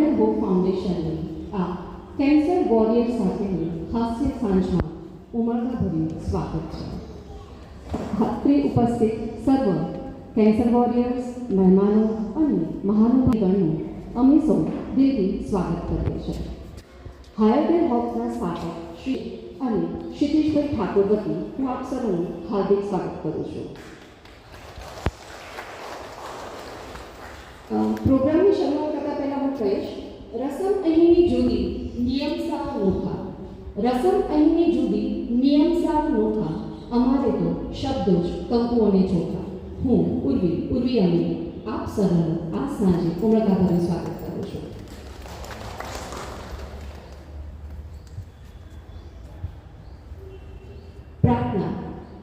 Higher and ફાઉન્ડેશનની આ cancer warrior સાથેની હાસ્ય સાંજમાં ઉમળકાભર્યું સ્વાગત છે. અત્રે ઉપસ્થિત સર્વ કેન્સર વોરિયર્સ મહેમાનો અને મહાનુભાવગણનું અમે સૌ દિલથી સ્વાગત કરીએ છીએ. હાયર હોપના સ્થાપક શ્રી અને ક્ષિતિશભાઈ ઠાકોર વતી હું આપ સૌનું હાર્દિક સ્વાગત કરું છું. પ્રોગ્રામની શરૂઆત કહીશ રસમ અહીંની જુદી નિયમ સાવ નોખા રસમ અહીંની જુદી નિયમ સાવ નોખા અમારે તો શબ્દો જ કંકુ અને ચોખા હું ઉર્વી ઉર્વી અમી આપ સરળ આ સાંજે ઉમળકાભરે સ્વાગત કરું છું પ્રાર્થના.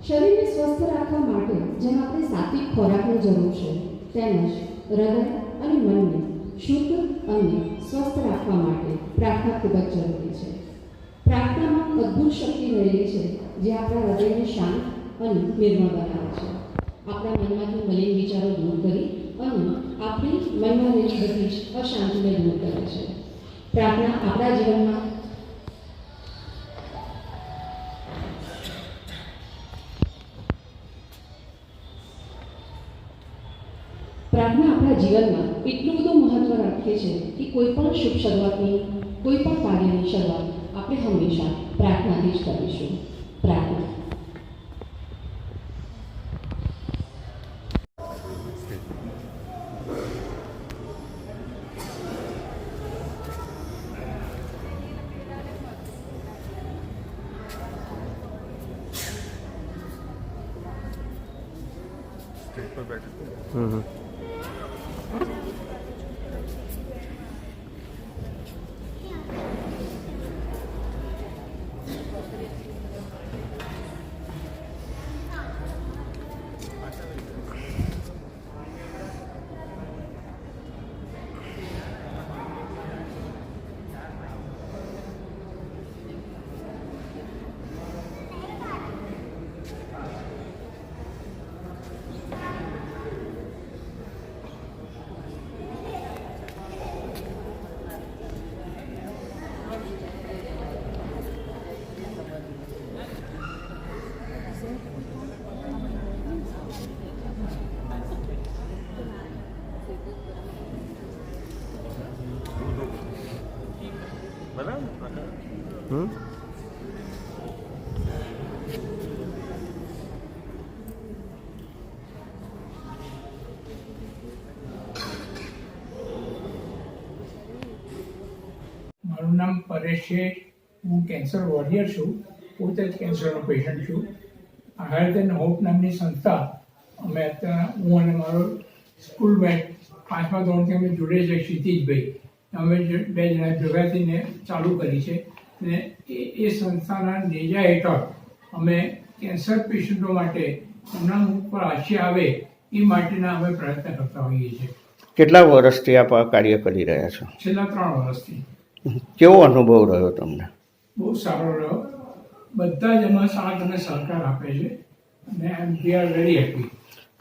શરીરને સ્વસ્થ રાખવા માટે જેમ આપણે સાત્વિક ખોરાકની જરૂર છે, તેમજ હૃદય અને મનને શુદ્ધ અને સ્વસ્થ રાખવા માટે પ્રાર્થના ખૂબ જ જરૂરી છે. પ્રાર્થનામાં અદ્ભુત શક્તિ રહેલી છે જે આપણા હૃદયને શાંત અને નિર્મળ બનાવે છે. આપણા મનમાંથી મલિન વિચારો દૂર કરી અને આપણી મનમાં રહેલી બધી અશાંતિને દૂર કરે છે. પ્રાર્થના આપણા જીવનમાં રાખે છે કે કોઈ પણ શુભ શરૂઆતની કોઈ પણ કાર્યની શરૂઆત આપણે હંમેશા પ્રાર્થનાથી જ કરીશું. પ્રાર્થના મારું નામ પરેશ છે. હું કેન્સર વોરિયર છું. પોતે જ કેન્સરનો પેશન્ટ છું. હેલ્થ એન્ડ હોપ નામની સંસ્થા અમે અત્યારે હું અને મારો સ્કૂલમેટ પાંચમા ધોરણથી અમે જોડે છે ક્ષિતિજભાઈ અમે બે જણા ભેગા થઈને ચાલુ કરી છે. ને એ એ સંસ્થાના નેજા હેઠળ અમે કેન્સર પેશન્ટો માટે એમના મુખ પર હાસ્ય આવે એ માટેના અમે પ્રયત્ન કરતા હોઈએ છીએ. કેટલા વર્ષથી આપ આ કાર્ય કરી રહ્યા છો? છેલ્લા ત્રણ વર્ષથી. કેવો અનુભવ રહ્યો તમને? બહુ સારો રહ્યો. બધા જ એમાં સાથ અને સહકાર આપે છે. અને એમ વી આર વેરી હેપી.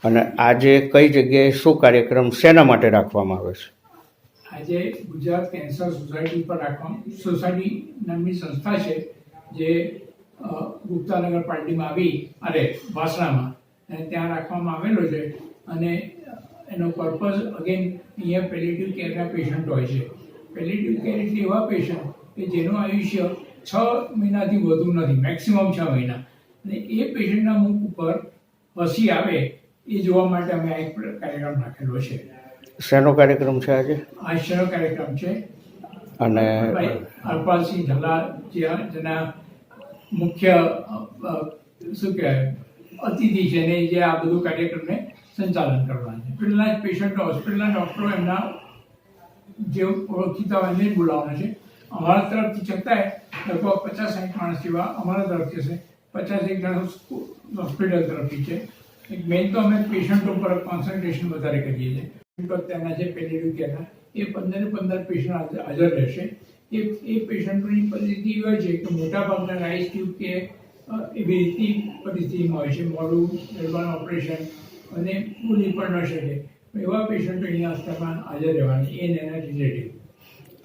અને આજે કઈ જગ્યાએ શું કાર્યક્રમ શેના માટે રાખવામાં આવે છે? આજે ગુજરાત કેન્સર સોસાયટી પર રાખવા સોસાયટી નામની સંસ્થા છે, જે ગુપ્તાનગર પાર્ટીમાં આવી અરે વાસણામાં. અને ત્યાં રાખવામાં આવેલો છે. અને એનો પર્પઝ અગેન અહીંયા પેલેટિવ કેરના પેશન્ટ હોય છે. પેલેટિવ કેર એટલે એવા પેશન્ટ કે જેનું આયુષ્ય છ મહિનાથી વધુ નથી મેક્સિમમ છ મહિના. અને એ પેશન્ટના મુખ ઉપર પસી આવે, એ જોવા માટે અમે આ એક કાર્યક્રમ રાખેલો છે. શેનો કાર્યક્રમ છે આજે? આશ્ચર્ય કાર્યક્રમ છે? અને હરપાલસિંહ જે જેના મુખ્ય શું કહેવાય અતિથિ છે ને જે આ બધું કાર્યક્રમને સંચાલન કરવાના છે. પેલા પેશન્ટ હોસ્પિટલના ડૉક્ટરો એમના જે ઓળખીતા હોય એને જ બોલાવવાના છે. અમારા તરફથી છતાંય લગભગ પચાસ સાઠ માણસ જેવા અમારા તરફથી છે પચાસ એક જણા હોસ્પિટલ તરફથી છે. એક મેઇન તો અમે પેશન્ટો ઉપર કોન્સન્ટ્રેશન વધારે કરીએ છીએ. પેશન્ટો ત્યાંના છે પેલેટિવ કેરના એ પંદરે પંદર પેશન્ટ હાજર રહેશે. એ એ પેશન્ટની પરિસ્થિતિ એવી હોય છે કે મોટાભાગના રાઈસ ટ્યુબ કે એવી રીતની પરિસ્થિતિમાં હોય છે. મોડું રેલવાનું ઓપરેશન અને ભૂલી પણ ન શકે. એવા પેશન્ટો અહીંયા આસ્થામાં હાજર રહેવાની એ એના રિલેટિવ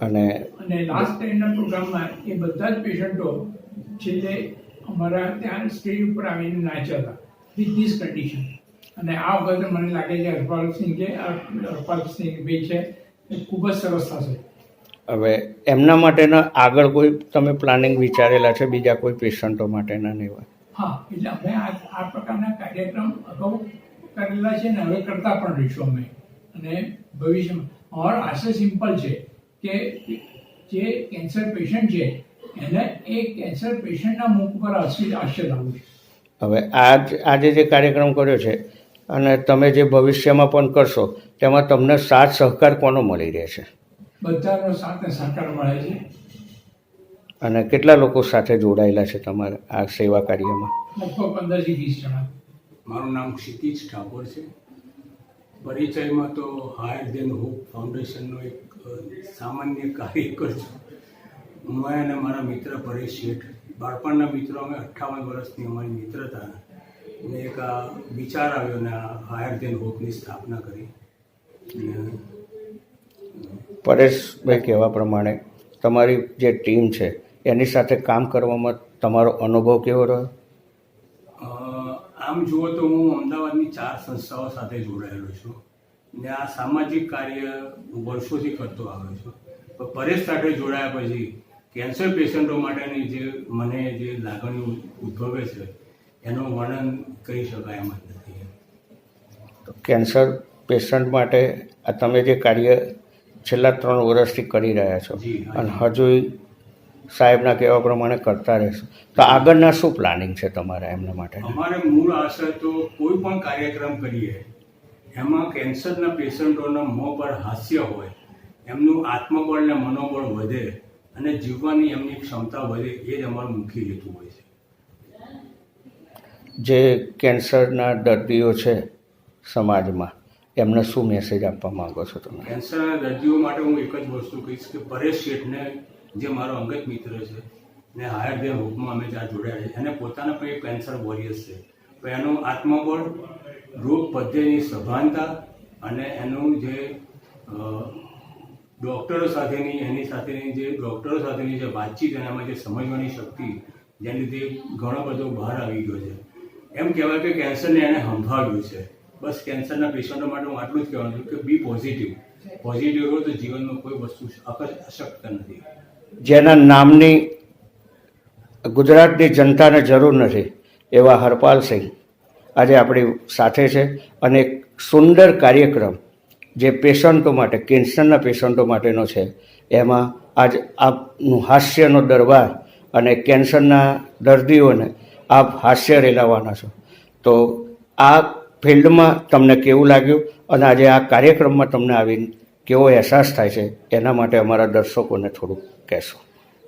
અને અને લાસ્ટ ટાઈમના પ્રોગ્રામમાં એ બધા જ પેશન્ટો છેલ્લે અમારા ત્યાં સ્ટેજ ઉપર આવીને નાચ્યા હતા. વિથ ધીસ કન્ડિશન અને આ વખતે મને લાગે છે હરપાલસિંહ કે હરપાલ સિંહ ભાઈ છે એ ખૂબ જ સરસ થશે. હવે એમના માટેના આગળ કોઈ તમે પ્લાનિંગ વિચારેલા છે બીજા કોઈ પેશન્ટો માટેના ને એવા? હા એટલે અમે આ આ પ્રકારના કાર્યક્રમ અગાઉ કરેલા છે ને હવે કરતા પણ રહીશું અમે. અને ભવિષ્યમાં અમારો આશય સિમ્પલ છે કે જે કેન્સર પેશન્ટ છે એને એ કેન્સર પેશન્ટના મુખ પર હાસ્ય હાસ્ય લાવવું છે. હવે આજ આજે જે કાર્યક્રમ કર્યો છે અને તમે જે ભવિષ્યમાં પણ કરશો તેમાં તમને સાથ સહકાર કોનો મળી રહે છે બધાનો સાથે સહકાર મળે છે. અને કેટલા લોકો સાથે જોડાયેલા છે તમારા આ સેવા કાર્યમાં? લગભગ પંદરથી વીસ જણા. મારું નામ ક્ષિતિજ ઠાકોર છે. પરિચયમાં તો હાયર દેન હોપ ફાઉન્ડેશનનો એક સામાન્ય કાર્યકર છું. હું અને મારા મિત્ર પરેશ શેઠ બાળપણના મિત્રો અમે અઠ્ઠાવન વર્ષની અમારી મિત્રતા ને એક આ વિચાર આવ્યો ને આ હાયર દેન હોપની સ્થાપના કરી. પરેશભાઈ કહેવા પ્રમાણે તમારી જે ટીમ છે એની સાથે કામ કરવામાં તમારો અનુભવ કેવો રહ્યો? આમ જુઓ તો હું અમદાવાદની ચાર સંસ્થાઓ સાથે જોડાયેલો છું. ને આ સામાજિક કાર્ય હું વર્ષોથી કરતો આવ્યો છું. પણ પરેશ સાથે જોડાયા પછી કેન્સર પેશન્ટો માટેની જે મને જે લાગણીઓ ઉદ્ભવે છે એનું વર્ણન કરી શકાય એમ જ નથી. તો કેન્સર પેશન્ટ માટે આ તમે જે કાર્ય છેલ્લા ત્રણ વર્ષથી કરી રહ્યા છો અને હજુ સાહેબના કહેવા પ્રમાણે કરતા રહેશો? તો આગળના શું પ્લાનિંગ છે તમારા એમના માટે? અમારે મૂળ આશય તો કોઈ પણ કાર્યક્રમ કરીએ એમાં કેન્સરના પેશન્ટોના મોં પર હાસ્ય હોય એમનું આત્મબળ ને મનોબળ વધે અને જીવવાની એમની ક્ષમતા વધે એ જ અમારું મુખ્ય હેતુ હોય છે. જે કેન્સરના દર્દીઓ છે સમાજમાં, એમને શું મેસેજ આપવા માંગો છો તમે? કેન્સરના દર્દીઓ માટે હું એક જ વસ્તુ કહીશ કે પરેશ શેઠને જે મારો અંગત મિત્ર છે, ને હાયર દેર હોપમાં અમે જ્યાં જોડાયા છે, એને પોતાના પણ એક કેન્સર વોરિયર્સ છે. તો એનું આત્મબળ, રોગ પદ્ધતિની સભાનતા અને એનું જે ડૉક્ટરો સાથેની, એની સાથેની જે ડૉક્ટરો સાથેની જે વાતચીત એનામાં જે સમજવાની શક્તિ, જેને લીધે ઘણો બધો બહાર આવી ગયો છે. એમ કહેવાય કે કેન્સરને એને સંભાળ્યું છે. બસ કેન્સરના પેશન્ટો માટે હું આટલું જ કહેવાનું છું કે બી પોઝિટિવ પોઝિટિવ રહો તો જીવનમાં કોઈ વસ્તુ અશક્ત નથી. જેના નામની ગુજરાતની જનતાને જરૂર નથી, એવા હરપાલસિંહ આજે આપણી સાથે છે અને એક સુંદર કાર્યક્રમ જે પેશન્ટો માટે, કેન્સરના પેશન્ટો માટેનો છે. એમાં આજ આપનું હાસ્યનો દરબાર અને કેન્સરના દર્દીઓને આપ હાસ્ય રેલાવાના છો. તો આ ફિલ્ડમાં તમને કેવું લાગ્યું? અને આજે આ કાર્યક્રમમાં તમને આવીને કેવો અહેસાસ થાય છે? એના માટે અમારા દર્શકોને થોડુંક કહેશો.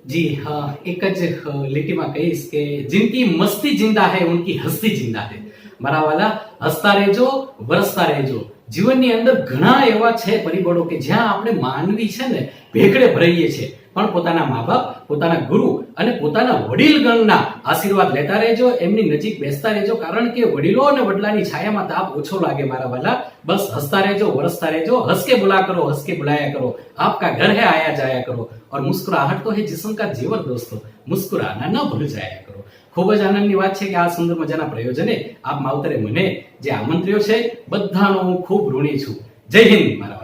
જી, હા, એક જ લીટીમાં કહીશ કે જિંદગી મસ્તી જિંદા હે, ઉનકી હસ્તી જિંદા હે. મારા વાલા, હસતા રહેજો, વરસતા રહેજો. જીવનની અંદર ઘણા એવા છે પરિબળો કે જ્યાં આપણે માનવી છે ને ભેગડે ભરાઈએ છીએ. પણ પોતાના મા બાપ પોતાના ગુરુ અને પોતાના વડીલગણના આશીર્વાદ લેતા રહેજો એમની નજીક બેસતા રહેજો કારણ કે વડીલો અને વડલાની છાયામાં તાપ ઓછો લાગે મારા વાલા બસ હસતા રહેજો વરસતા રહેજો હંસ કે बुला करो हंस के बुलाया करो आपका घर है आया जाया करो और मुस्कुराहट तो है जिस्म का जेवर दोस्तों मुस्कुराना न भूल जाया करो ખૂબ જ આનંદની વાત છે કે આ સુંદર મજાના પ્રયોજને આપ માવતરે મને જે આમંત્ર્યો છે બધાનો હું ખૂબ ઋણી છું જય હિન્દ મારા વાલા.